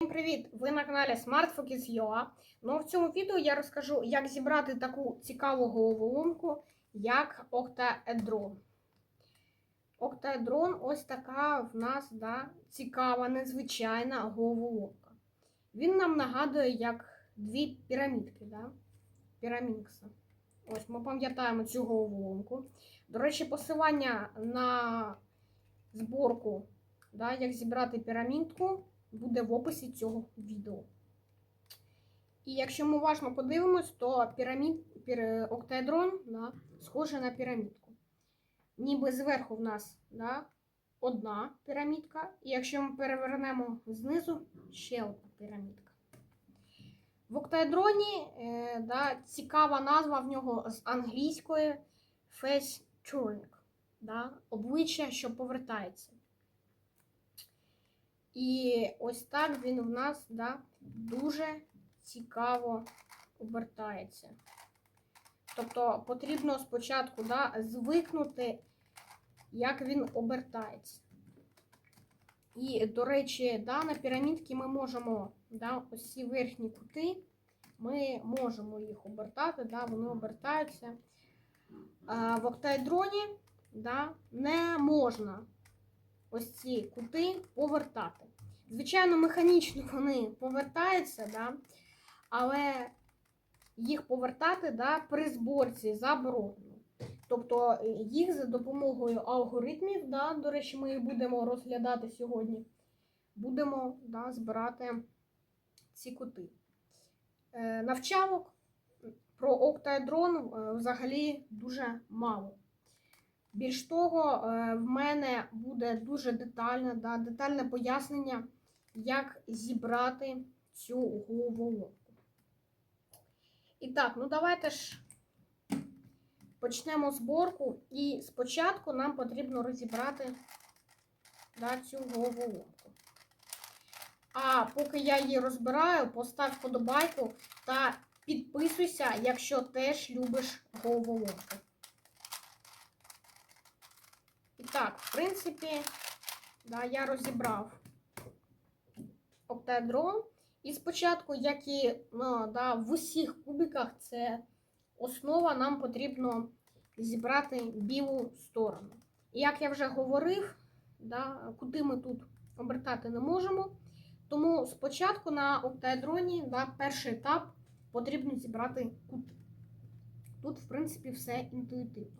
Всім привіт! Ви на каналі SmartFocus.ua. Ну, в цьому відео я розкажу, як зібрати таку цікаву головоломку, як октаедрон. Октаедрон ось така в нас да, цікава, незвичайна головоломка. Він нам нагадує як дві пірамідки. Да? Пірамінкса. Ось ми пам'ятаємо цю головоломку. До речі, посилання на зборку, да, як зібрати пірамідку буде в описі цього відео. І якщо ми уважно подивимось, то пірамід, пір, октаедрон да, схожий на пірамідку. Ніби зверху в нас да, одна пірамідка, і якщо ми перевернемо знизу, ще одна пірамідка. В октаедроні е, да, цікава назва в нього з англійської face turning, да, обличчя, що повертається. І ось так він в нас да, дуже цікаво обертається. Тобто потрібно спочатку да, звикнути, як він обертається. І, до речі, да, на пірамідки ми можемо да, ось ці верхні кути, ми можемо їх обертати, да, вони обертаються. А в октаедроні да, не можна ось ці кути повертати. Звичайно, механічно вони повертаються, да? але їх повертати да, при зборці заборонено. Тобто е, їх за допомогою алгоритмів, да, до речі, ми їх будемо розглядати сьогодні, будемо да, збирати ці кути. Е, навчавок про октаедрон е, взагалі дуже мало. Більш того, в мене буде дуже детальне, да, детальне пояснення як зібрати цю головоломку. І так, ну давайте ж почнемо зборку. І спочатку нам потрібно розібрати да, цю головоломку. А поки я її розбираю, постав вподобайку та підписуйся, якщо теж любиш головоломки. І так, в принципі, да, я розібрав октаедрон. І спочатку, як і ну, да, в усіх кубиках, це основа, нам потрібно зібрати білу сторону. І як я вже говорив, да, куди ми тут обертати не можемо. Тому спочатку на октаедроні да, перший етап потрібно зібрати кут. Тут, в принципі, все інтуїтивно.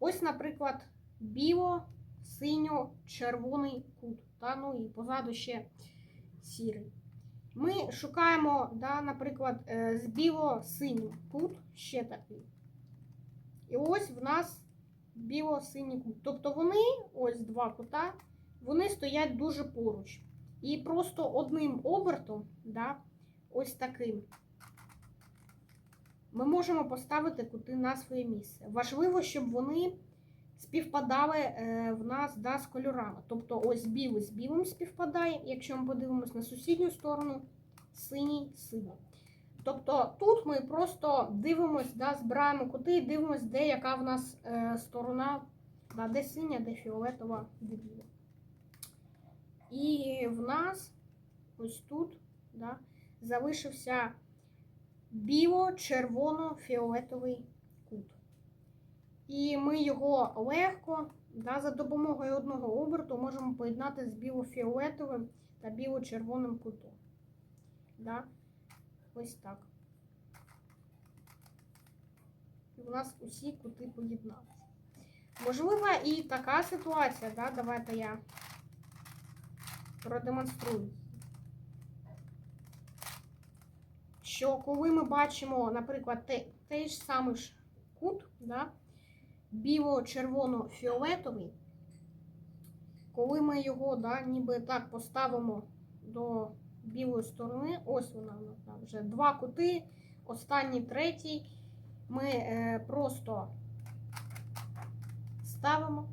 Ось, наприклад, біло-синьо-червоний кут. Та, ну і позаду ще сірий. Ми шукаємо, да, наприклад, е, з біло-синім кут ще такий. І ось в нас біло-синій кут. Тобто вони, ось два кута, вони стоять дуже поруч. І просто одним обертом, да, ось таким, ми можемо поставити кути на своє місце. Важливо, щоб вони співпадали е, в нас да, з кольорами. Тобто ось білий з білим співпадає, якщо ми подивимось на сусідню сторону, синій синій. Тобто тут ми просто дивимось, да, збираємо кути і дивимось, де яка в нас е, сторона, да, де синя, де фіолетова, де біла. І в нас ось тут да, залишився біло-червоно-фіолетовий і ми його легко да, за допомогою одного оберту можемо поєднати з біло-фіолетовим та біло-червоним кутом. Да? Ось так. І у нас усі кути поєдналися. Можлива і така ситуація, да? давайте я продемонструю. Що коли ми бачимо, наприклад, той ж самий кут, да, біло-червоно-фіолетовий. Коли ми його да, ніби так поставимо до білої сторони, ось вона вже два кути, останній третій, ми е, просто ставимо,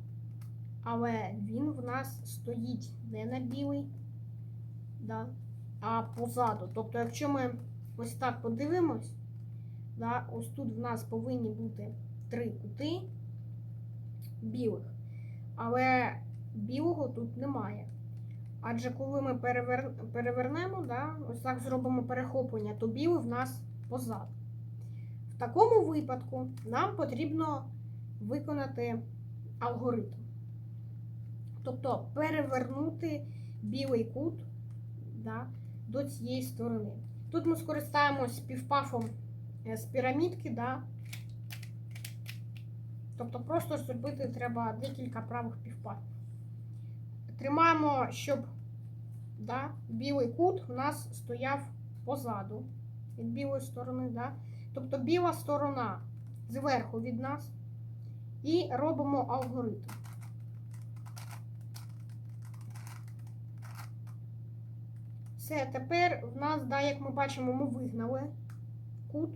але він в нас стоїть не на білий, да, а позаду. Тобто, якщо ми ось так подивимось, да, ось тут в нас повинні бути три кути білих. Але білого тут немає. Адже коли ми перевер... перевернемо, да, ось так зробимо перехоплення, то білий в нас позаду. В такому випадку нам потрібно виконати алгоритм. Тобто перевернути білий кут да, до цієї сторони. Тут ми скористаємось півпафом е, з пірамідки, да. Тобто просто зробити треба декілька правих півпафів. Тримаємо, щоб да, білий кут у нас стояв позаду від білої сторони. Да. Тобто біла сторона зверху від нас. І робимо алгоритм. Все, тепер в нас, да, як ми бачимо, ми вигнали кут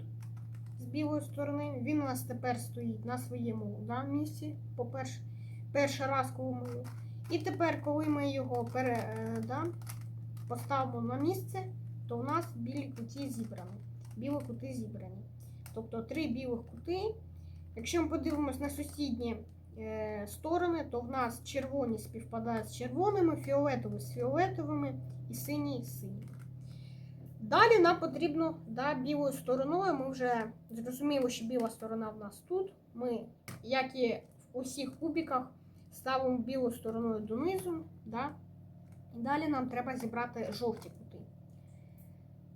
білої сторони. Він у нас тепер стоїть на своєму да, місці. По-перше, перший раз, коли ми. І тепер, коли ми його пере, е, да, поставимо на місце, то у нас білі куті зібрані. Білі кути зібрані. Тобто три білих кути. Якщо ми подивимось на сусідні е, сторони, то в нас червоні співпадають з червоними, фіолетові з фіолетовими і сині з синіми. Далі нам потрібно да, білою стороною. Ми вже зрозуміли, що біла сторона в нас тут. Ми, як і в усіх кубиках, ставимо білою стороною донизу. Да? Далі нам треба зібрати жовті кути.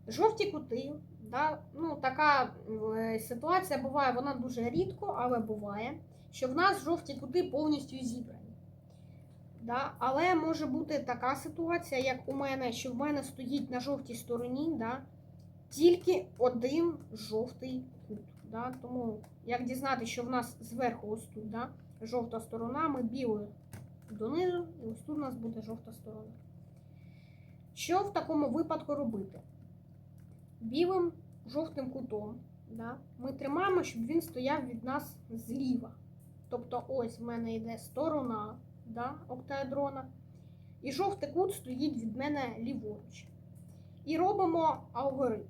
Жовті кути, да, ну, така е, ситуація буває, вона дуже рідко, але буває, що в нас жовті кути повністю зібрані. Да? Але може бути така ситуація, як у мене, що в мене стоїть на жовтій стороні да, тільки один жовтий кут. Да? Тому як дізнати, що в нас зверху ось тут да, жовта сторона, ми білою донизу, і ось тут у нас буде жовта сторона. Що в такому випадку робити? Білим жовтим кутом да, ми тримаємо, щоб він стояв від нас зліва. Тобто, ось в мене йде сторона да, октаедрона, і жовтий кут стоїть від мене ліворуч. І робимо алгоритм.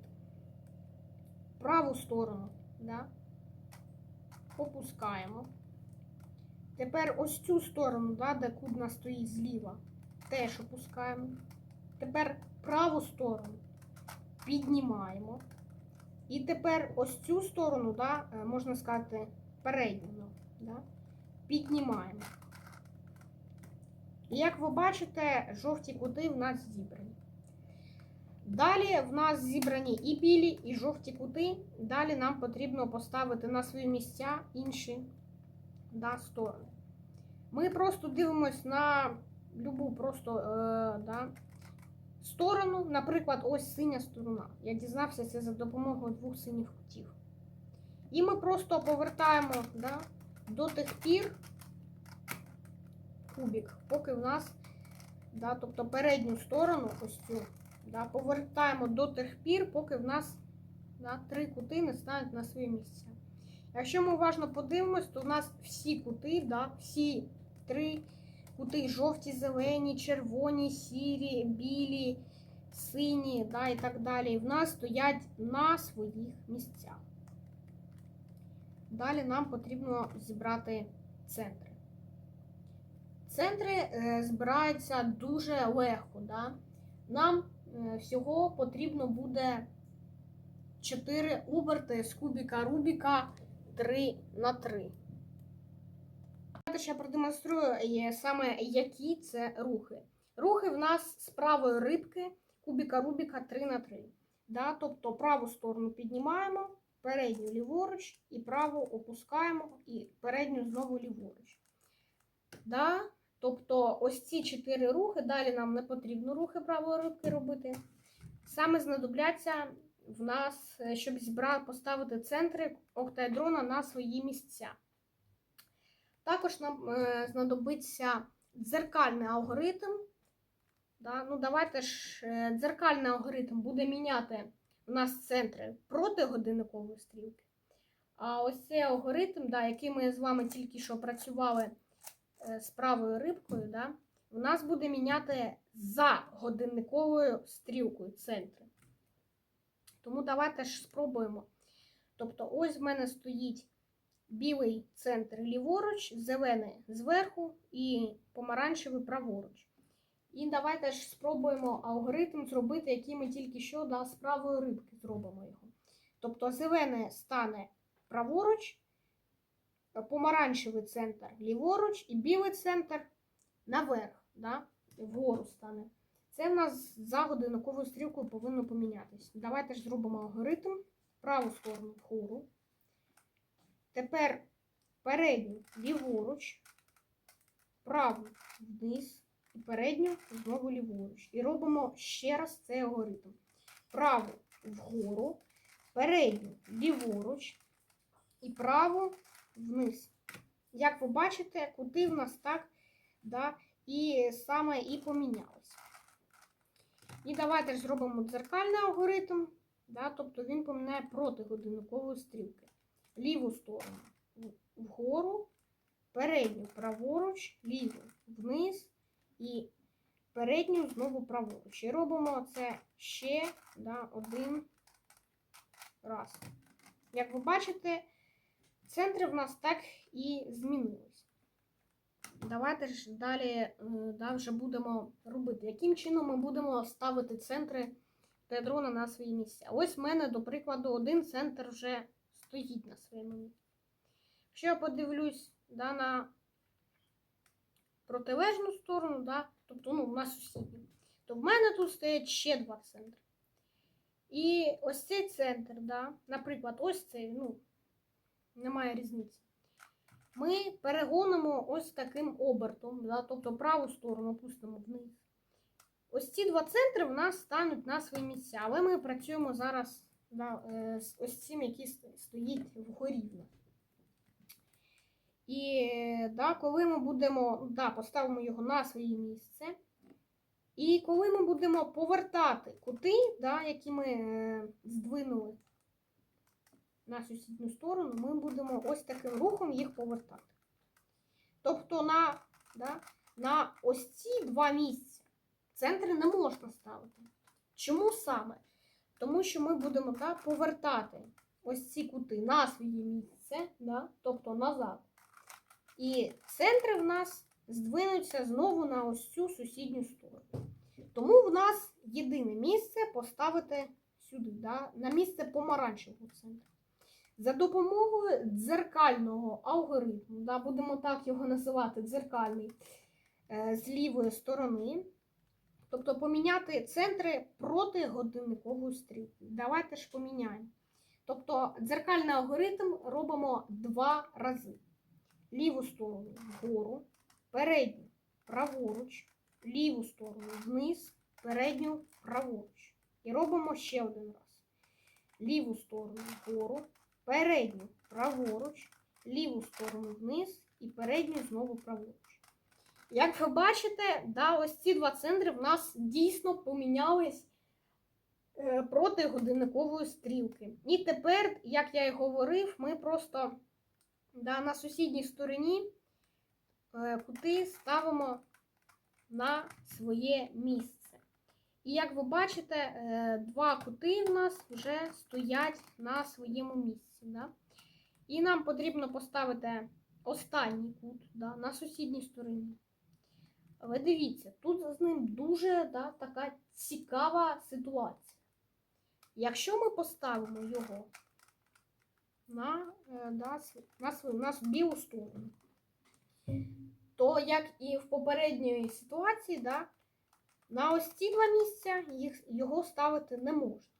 Праву сторону да, опускаємо. Тепер ось цю сторону, да, де нас стоїть зліва, теж опускаємо. Тепер праву сторону піднімаємо. І тепер ось цю сторону, да, е, можна сказати, передню, да, піднімаємо. І як ви бачите, жовті кути в нас зібрані. Далі в нас зібрані і білі, і жовті кути. Далі нам потрібно поставити на свої місця інші да, сторони. Ми просто дивимось на любу просто е, да, сторону, наприклад, ось синя сторона. Я дізнався це за допомогою двох синіх кутів. І ми просто повертаємо да, до тих пір кубик, поки в нас, да, тобто передню сторону, ось цю, да, повертаємо до тих пір, поки в нас да, три кути не стануть на свої місця. Якщо ми уважно подивимось, то в нас всі кути, да, всі три кути жовті, зелені, червоні, сірі, білі, сині да, і так далі. В нас стоять на своїх місцях. Далі нам потрібно зібрати центри. Центри е, збираються дуже легко. Да? Нам е, всього потрібно буде 4 оберти з кубіка Рубіка 3 на 3. Давайте ще продемонструю е, саме які це рухи. Рухи в нас з правої рибки кубіка Рубіка 3 на 3. Да? Тобто праву сторону піднімаємо, передню ліворуч і праву опускаємо і передню знову ліворуч. Да? Тобто ось ці чотири рухи, далі нам не потрібно рухи правої рибки робити. Саме знадобляться в нас, е, щоб зібра... поставити центри октаедрона на свої місця. Також нам е, знадобиться дзеркальний алгоритм. Да? Ну, давайте ж е, дзеркальний алгоритм буде міняти у нас центри проти годинникової стрілки. А ось цей алгоритм, да, який ми з вами тільки що працювали з правою рибкою, да, у нас буде міняти за годинниковою стрілкою центри. Тому давайте ж спробуємо. Тобто, ось в мене стоїть білий центр ліворуч, зелений зверху і помаранчевий праворуч. І давайте ж спробуємо алгоритм зробити, який ми тільки що да, з правої рибки зробимо його. Тобто зелене стане праворуч, помаранчевий центр ліворуч і білий центр наверх, да, вгору стане. Це в нас за годинниковою стрілкою повинно помінятися. Давайте ж зробимо алгоритм праву сторону вгору. Тепер передню ліворуч, праву вниз і передню знову ліворуч. І робимо ще раз цей алгоритм. Праву вгору, передню ліворуч і праву вниз. Як ви бачите, кути в нас так, да, і саме і помінялися. І давайте ж зробимо дзеркальний алгоритм, да, тобто він поміняє проти годинникової стрілки. Ліву сторону вгору, передню праворуч, ліву вниз і передню знову праворуч. І робимо це ще да, один раз. Як ви бачите, центри в нас так і змінились. Давайте ж далі е, да, вже будемо робити. Яким чином ми будемо ставити центри театрона на свої місця? Ось в мене, до прикладу, один центр вже стоїть на своєму місці. Якщо я подивлюсь да, на протилежну сторону, да, тобто ну, на сусідню, то в мене тут стоять ще два центри. І ось цей центр, да, наприклад, ось цей, ну, немає різниці. Ми перегонимо ось таким обертом, да, тобто праву сторону пустимо вниз. Ось ці два центри в нас стануть на свої місця, але ми працюємо зараз да, е, з ось цим, який стоїть вгорі. І да, коли ми будемо, да, поставимо його на своє місце. І коли ми будемо повертати кути, да, які ми е, здвинули на сусідню сторону, ми будемо ось таким рухом їх повертати. Тобто на, да, на ось ці два місця центри не можна ставити. Чому саме? Тому що ми будемо да, повертати ось ці кути на своє місце, да, тобто назад. І центри в нас здвинуться знову на ось цю сусідню сторону. Тому в нас єдине місце поставити сюди, да, на місце помаранчевого центру. За допомогою дзеркального алгоритму, да, будемо так його називати, дзеркальний, е, з лівої сторони. Тобто поміняти центри проти годинникової стрілки. Давайте ж поміняємо. Тобто дзеркальний алгоритм робимо два рази. Ліву сторону вгору, передню праворуч, ліву сторону вниз, передню праворуч. І робимо ще один раз. Ліву сторону вгору, передню праворуч, ліву сторону вниз і передню знову праворуч. Як ви бачите, да, ось ці два центри в нас дійсно помінялись е, проти годинникової стрілки. І тепер, як я і говорив, ми просто да, на сусідній стороні е, кути ставимо на своє місце. І як ви бачите, е, два кути в нас вже стоять на своєму місці. Да? І нам потрібно поставити останній кут да, на сусідній стороні. Але дивіться, тут з ним дуже да, така цікава ситуація. Якщо ми поставимо його на, е, да, на, свою, на білу сторону, то як і в попередньої ситуації, да, на ось ці два місця їх, його ставити не можна.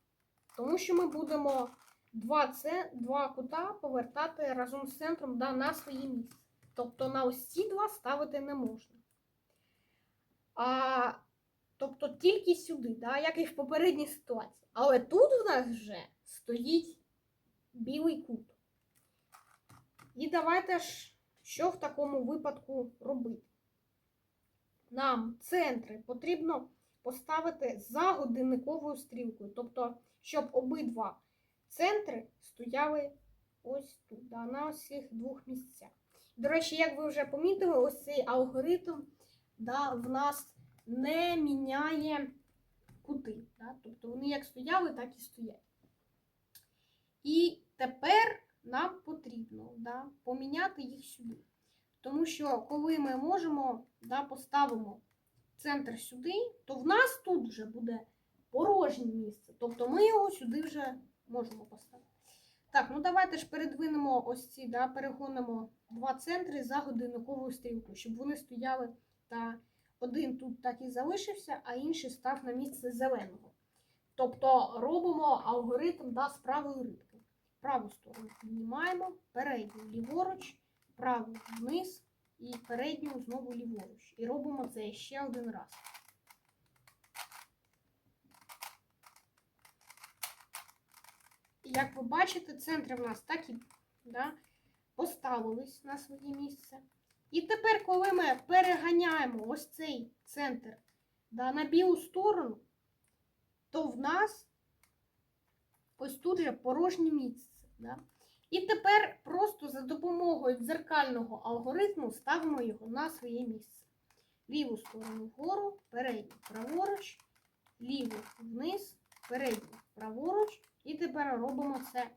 Тому що ми будемо два, це, два кута повертати разом з центром да, на своє місце. Тобто на ось ці два ставити не можна. А, Тобто тільки сюди, да, як і в попередній ситуації. Але тут в нас вже стоїть білий кут. І давайте ж, що в такому випадку робити? Нам центри потрібно поставити за годинниковою стрілкою. Тобто, щоб обидва центри стояли ось тут, на ось двох місцях. До речі, як ви вже помітили, ось цей алгоритм да, в нас не міняє кути. Да? Тобто вони як стояли, так і стоять. І тепер нам потрібно да, поміняти їх сюди. Тому що, коли ми можемо, да, поставимо центр сюди, то в нас тут вже буде порожнє місце. Тобто ми його сюди вже можемо поставити. Так, ну давайте ж передвинемо ось ці, да, перегонимо два центри за годинниковою стрілкою, щоб вони стояли та один тут так і залишився, а інший став на місце зеленого. Тобто робимо алгоритм да, з правої рибки. Праву сторону піднімаємо, передню ліворуч, праву вниз і передню знову ліворуч. І робимо це ще один раз. Як ви бачите, центри в нас так і да, поставились на своє місце. І тепер, коли ми переганяємо ось цей центр да, на білу сторону, то в нас ось тут же порожнє місце. Да? І тепер просто за допомогою дзеркального алгоритму ставимо його на своє місце. Ліву сторону вгору, передню праворуч, ліву вниз, передню праворуч. І тепер робимо це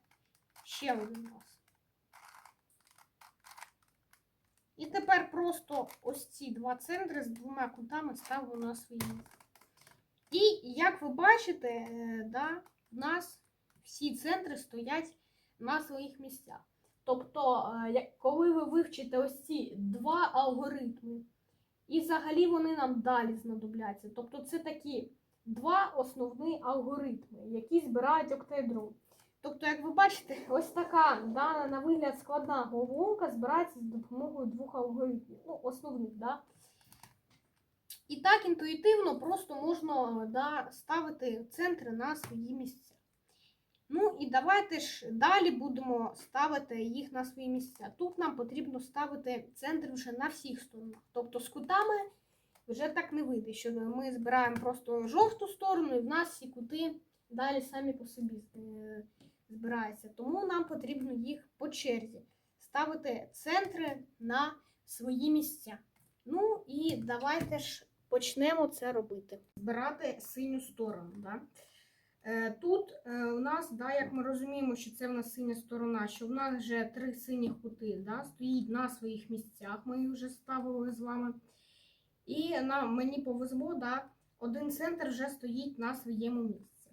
ще один раз. І тепер просто ось ці два центри з двома кутами ставимо на свої. І як ви бачите, е, да, в нас всі центри стоять на своїх місцях. Тобто, е, коли ви вивчите ось ці два алгоритми, і взагалі вони нам далі знадобляться. Тобто, це такі два основні алгоритми, які збирають октедрон. Тобто, як ви бачите, ось така да, на вигляд складна головоломка збирається з допомогою двох алгоритмів, ну, основних, да. І так інтуїтивно просто можна да, ставити центри на свої місця. Ну і давайте ж далі будемо ставити їх на свої місця. Тут нам потрібно ставити центр вже на всіх сторонах. Тобто з кутами вже так не вийде, що ми збираємо просто жовту сторону, і в нас всі кути далі самі по собі е, збираються. Тому нам потрібно їх по черзі ставити центри на свої місця. Ну і давайте ж почнемо це робити. Збирати синю сторону. Да? Е, Тут е, у нас, да, як ми розуміємо, що це в нас синя сторона, що в нас вже три синіх кути да, стоїть на своїх місцях. Ми їх вже ставили з вами. І нам, мені повезло, да, один центр вже стоїть на своєму місці.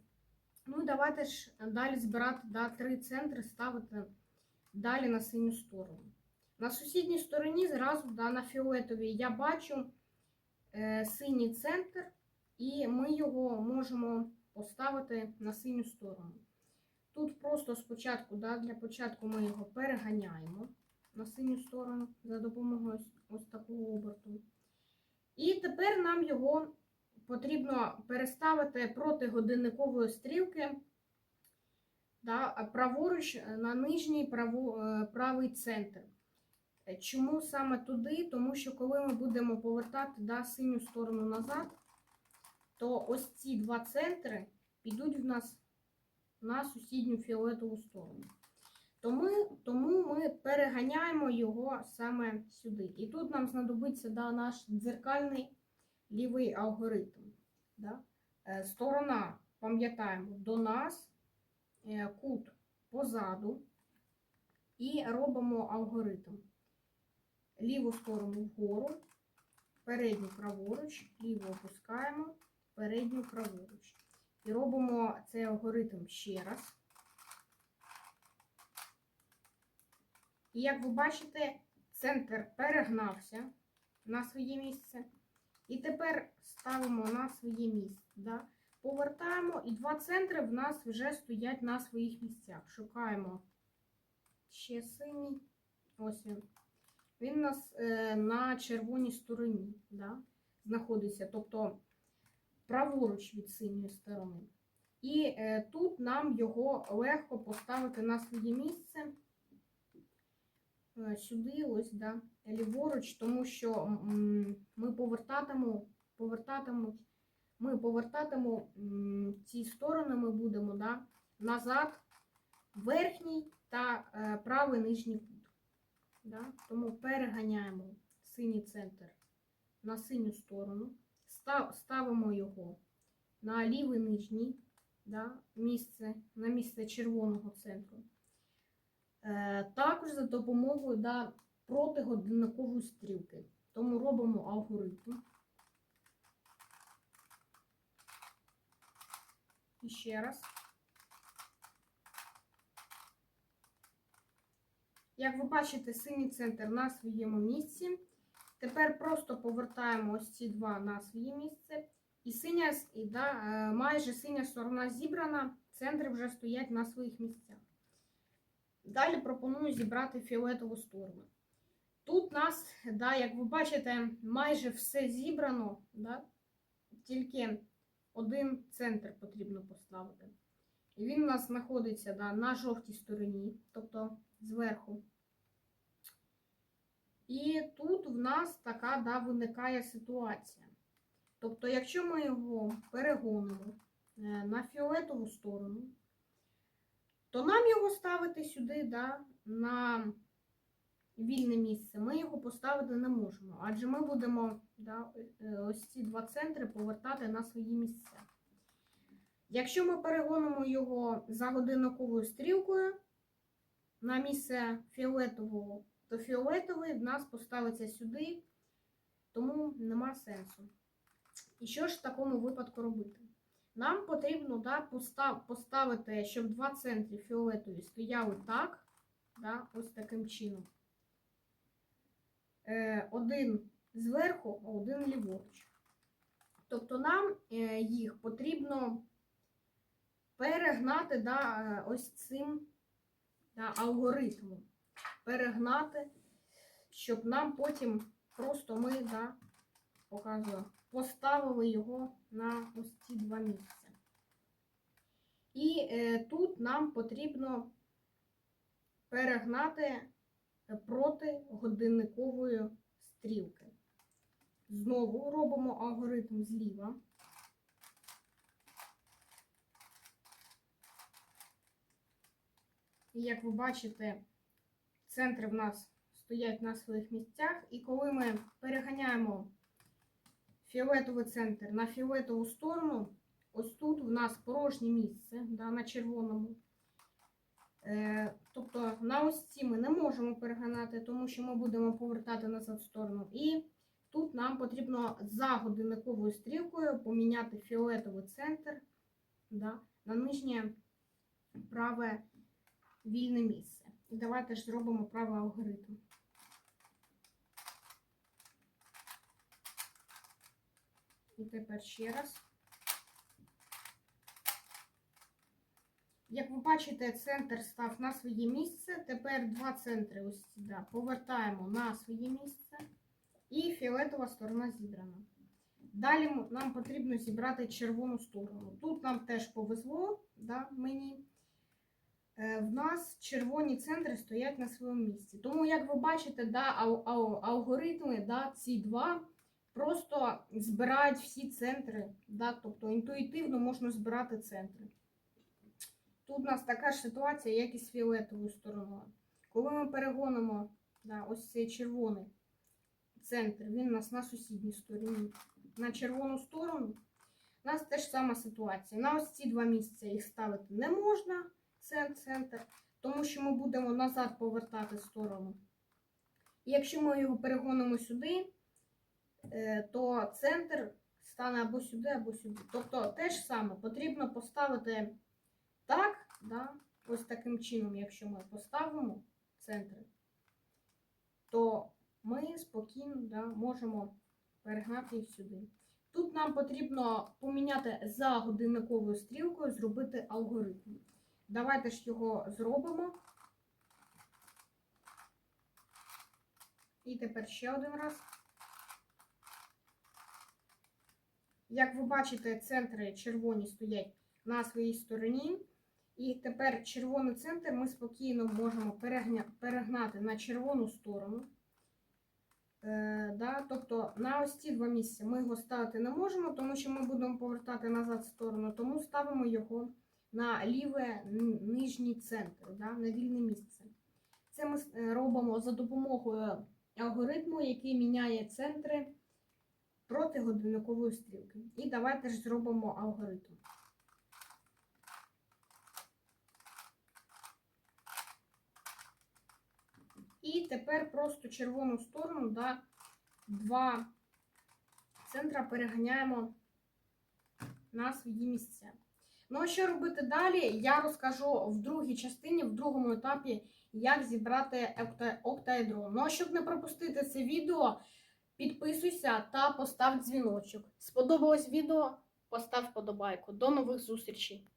Ну і давайте ж далі збирати да, три центри, ставити далі на синю сторону. На сусідній стороні зразу да, на фіолетовій я бачу е, синій центр, і ми його можемо поставити на синю сторону. Тут просто спочатку, да, для початку ми його переганяємо на синю сторону за допомогою ось, ось такого оберту. І тепер нам його потрібно переставити проти годинникової стрілки да, праворуч на нижній право, е, правий центр. Е, Чому саме туди? Тому що коли ми будемо повертати да, синю сторону назад, то ось ці два центри підуть в нас на сусідню фіолетову сторону. Тому, тому ми переганяємо його саме сюди. І тут нам знадобиться да, наш дзеркальний лівий алгоритм. Да? Е, Сторона, пам'ятаємо, до нас, е, кут позаду. І робимо алгоритм. Ліву сторону вгору, передню праворуч, ліву опускаємо, передню праворуч. І робимо цей алгоритм ще раз. І як ви бачите, центр перегнався на своє місце. І тепер ставимо на своє місце. Да? Повертаємо, і два центри в нас вже стоять на своїх місцях. Шукаємо ще синій. Ось він. Він у нас е, на червоній стороні да? знаходиться, тобто праворуч від синьої сторони. І е, тут нам його легко поставити на своє місце. Е, Сюди, ось, да, ліворуч, тому що ми повертатимемо, повертатимемо, ми повертатимемо ці сторони, ми будемо да, назад, верхній та е, правий нижній кут. Да? Тому переганяємо синій центр на синю сторону, став, ставимо його на лівий нижній да, місце, на місце червоного центру. Е, також за допомогою да, протигодинникової стрілки. Тому робимо алгоритм. І ще раз. Як ви бачите, синій центр на своєму місці. Тепер просто повертаємо ось ці два на своє місце. І синя, і, да, е, майже синя сторона зібрана, центри вже стоять на своїх місцях. Далі пропоную зібрати фіолетову сторону. Тут нас, да, як ви бачите, майже все зібрано, да, тільки один центр потрібно поставити. І він у нас знаходиться да, на жовтій стороні, тобто зверху. І тут в нас така да, виникає ситуація. Тобто, якщо ми його перегонимо е, на фіолетову сторону, то нам його ставити сюди да, на вільне місце. Ми його поставити не можемо, адже ми будемо да, е, ось ці два центри повертати на свої місця. Якщо ми перегонимо його за годинниковою стрілкою на місце фіолетового, то фіолетовий в нас поставиться сюди, тому нема сенсу. І що ж в такому випадку робити? Нам потрібно да, постав, поставити, щоб два центри фіолетові стояли так, да, ось таким чином. Е, один зверху, а один ліворуч. Тобто нам е, їх потрібно перегнати да, е, ось цим да, алгоритмом. Перегнати, щоб нам потім просто ми да, показую, поставили його на ось ці два місця. І е, тут нам потрібно перегнати проти годинникової стрілки. Знову робимо алгоритм зліва. І як ви бачите, центри в нас стоять на своїх місцях. І коли ми переганяємо фіолетовий центр на фіолетову сторону, ось тут в нас порожнє місце да, на червоному. Е, тобто на ось ці ми не можемо переганати, тому що ми будемо повертати назад в сторону. І тут нам потрібно за годинниковою стрілкою поміняти фіолетовий центр да, на нижнє праве вільне місце. І давайте ж зробимо правий алгоритм. І тепер ще раз. Як ви бачите, центр став на своє місце. Тепер два центри ось сюди повертаємо на своє місце. І фіолетова сторона зібрана. Далі нам потрібно зібрати червону сторону. Тут нам теж повезло, да, мені. Е, В нас червоні центри стоять на своєму місці. Тому, як ви бачите, да, ал- ал- алгоритми, да, ці два просто збирають всі центри. Да, тобто інтуїтивно можна збирати центри. Тут у нас така ж ситуація, як і з фіолетовою стороною. Коли ми перегонимо да, ось цей червоний центр, він у нас на сусідній стороні. На червону сторону у нас теж сама ситуація. На ось ці два місця їх ставити не можна, це центр, тому що ми будемо назад повертати сторону. І якщо ми його перегонимо сюди, то центр стане або сюди, або сюди. Тобто те ж саме потрібно поставити так, да, ось таким чином, якщо ми поставимо центри, то ми спокійно да, можемо перегнати їх сюди. Тут нам потрібно поміняти за годинниковою стрілкою, зробити алгоритм. Давайте ж його зробимо. І тепер ще один раз. Як ви бачите, центри червоні стоять на своїй стороні. І тепер червоний центр ми спокійно можемо перегнати на червону сторону. Е, да, тобто на ось ці два місця ми його ставити не можемо, тому що ми будемо повертати назад сторону, тому ставимо його на ліве нижній центр, да, на вільне місце. Це ми е, робимо за допомогою алгоритму, який міняє центри проти годинникової стрілки. І давайте ж зробимо алгоритм. І тепер просто червону сторону да, два центра переганяємо на свої місця. Ну, а що робити далі, я розкажу в другій частині, в другому етапі, як зібрати октаедро. Ну а щоб не пропустити це відео, Підписуйся та постав дзвіночок. Сподобалось відео? Постав подобайку. До нових зустрічей!